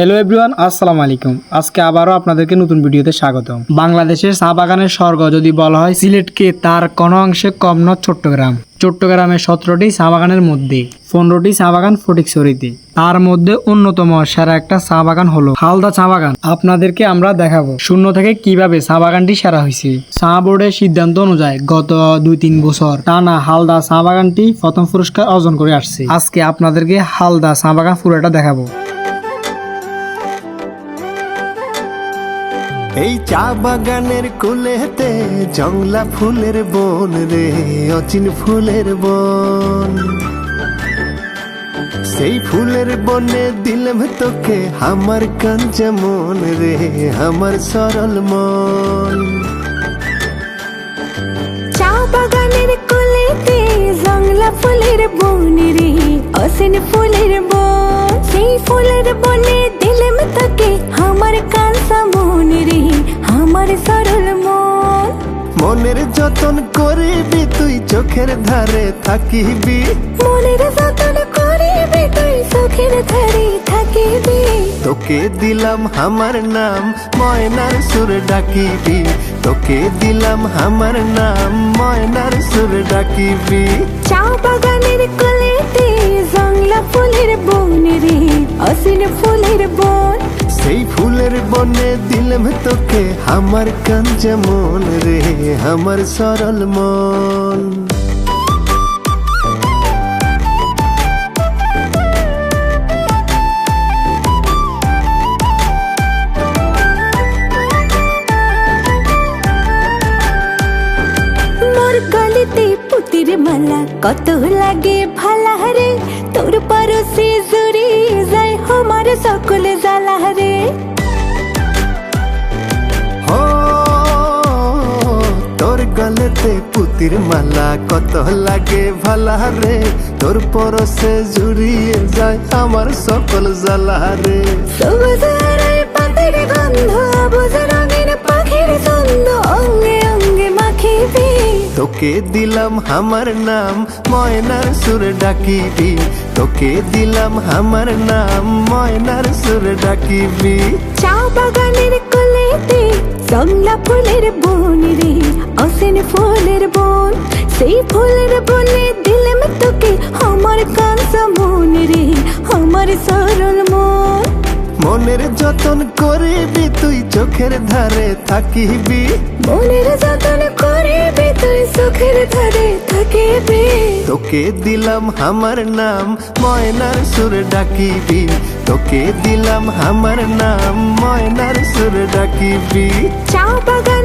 Hello everyone আসসালামু আলাইকুম। আজকে আবারও আপনাদেরকে নতুন ভিডিওতে স্বাগত বাংলাদেশের চা বাগানের স্বর্গ যদি বলা হয়, সিলেটকে তার কোনো অংশে কম নয় চট্টগ্রাম। চট্টগ্রামের সতেরোটি চা বাগানের মধ্যে পনেরোটি চা বাগান ফটিকছড়িতে। তার মধ্যে অন্যতম সেরা একটা চা বাগান হলো হালদা চা বাগান আপনাদেরকে আমরা দেখাবো শূন্য থেকে কীভাবে চা বাগানটি সেরা হয়েছে। চা বোর্ডের সিদ্ধান্ত অনুযায়ী গত দুই তিন বছর টানা হালদা চা বাগানটি প্রথম পুরস্কার অর্জন করে আসছে। আজকে আপনাদেরকে হালদা চা বাগান পুরোটা দেখাবো। এই চা বাগানের কুলেতে জংলা ফুলের বন রে, অচিন ফুলের বন। সেই ফুলের বনে দিলাম তোকে আমার কাঞ্চা মন রে, আমার সরল মন। চা বাগানের কোলেতে জংলা ফুলের বন রে অসিন ফুলের বন। সেই ফুলের বনে সরল মন। মনের যতন করিবি তুই চোখের ধারে থাকিবি। মনের যতন করিবি তুই সুখের ধারে থাকিবি। তোকে দিলাম আমার নাম ময়নার সুর ডাকিবি। তোকে দিলাম আমার নাম ময়নার সুর ডাকিবি। চা বাগানের কোলেতে জংলা ফুলের বন রে অসিন ফুলের বন। সেই ফুলের বনে দিলাম তোকে আমার কাঞ্চা মন রে, আমার সরল মন। পুতির মালা কত লাগে ভালা রে, তোর পরশে গলেতে পুতির মালা কত লাগে ভালা রে? তোর পরশে জুড়িয়ে যায় আমার সকল জ্বালা রে। তোকে দিলাম আমার নাম ময়নার সুর ডাকিবি তোকে দিলাম আমার নাম ময়নার সুর ডাকিবি চা বাগানের কোলেতে জংলা ফুলের বন রে ফুলের বন সেই ফুলের বনে দিলাম তোকে আমার মন রে আমার সরল মন। মনের যতন করিবি তুই চোখের ধারে থাকিবি। মনের যতন করিবি তুই সুখের ধারে থাকিবি। তোকে দিলাম আমার নাম ময়নার সুর ডাকিবি। তোকে দিলাম আমার নাম ময়নার সুর ডাকিবি। চা বাগানে